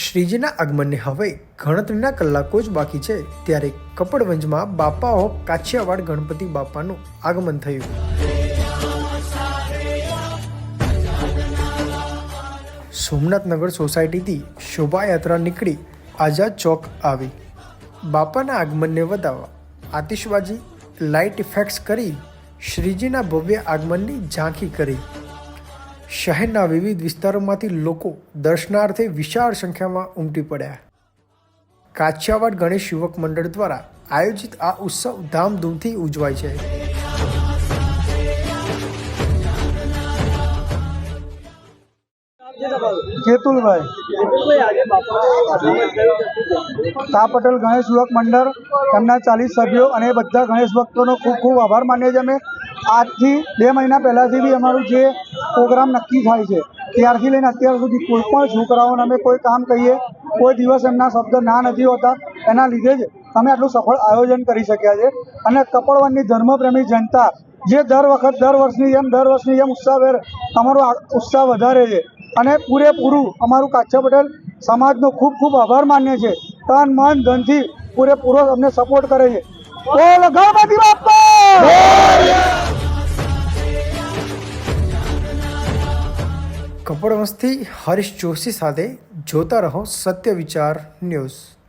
શ્રીજીના આગમનને હવે ગણતરીના કલાકો જ બાકી છે, ત્યારે કપડવંજમાં બાપા ઓફ કાછિયાવાડ ગણપતિ બાપાનું આગમન થયું. સોમનાથનગર સોસાયટીથી શોભાયાત્રા નીકળી આઝાદ ચોક આવી. બાપાના આગમનને વધાવવા આતિશબાજી લાઇટ ઇફેક્ટ્સ કરી શ્રીજીના ભવ્ય આગમનની ઝાંખી કરી. શહેરના વિવિધ વિસ્તારોમાંથી લોકો દર્શનાર્થે વિશાળ સંખ્યામાં ઉમટી પડ્યા. કાછિયાવાડ ગણેશ યુવક મંડળ દ્વારા આયોજિત આ ઉત્સવ ધામધૂમથી ઉજવાય છે. કેતુલભાઈ તા પટેલ ગણેશ યુવક મંડળ એમના ચાલીસ સભ્યો અને બધા ગણેશ ભક્તોનો ખૂબ ખૂબ આભાર માનીએ છીએ અમે. આજથી બે મહિના પહેલાંથી બી અમારું જે પ્રોગ્રામ નક્કી થાય છે, ત્યારથી લઈને અત્યાર સુધી કોઈ પણ છોકરાઓને અમે કોઈ કામ કહીએ, કોઈ દિવસ એમના શબ્દ ના નથી હોતા, એના લીધે જ અમે આટલું સફળ આયોજન કરી શક્યા છે. અને કપડવનની ધર્મપ્રેમી જનતા, જે દર વખત, દર વર્ષની જેમ, દર વર્ષની જેમ ઉત્સાહભેર અમારો ઉત્સાહ વધારે છે. અને પૂરેપૂરું અમારું કાછા પટેલ સમાજનો ખૂબ ખૂબ આભાર માન્ય છે તન, મન, ધનથી પૂરેપૂરો અમને સપોર્ટ કરે છે. બોલ, ગણપતિ બાપ્પા કપડવંશથી હરીશ જોશી સાથે જોતા રહો સત્ય વિચાર ન્યૂઝ.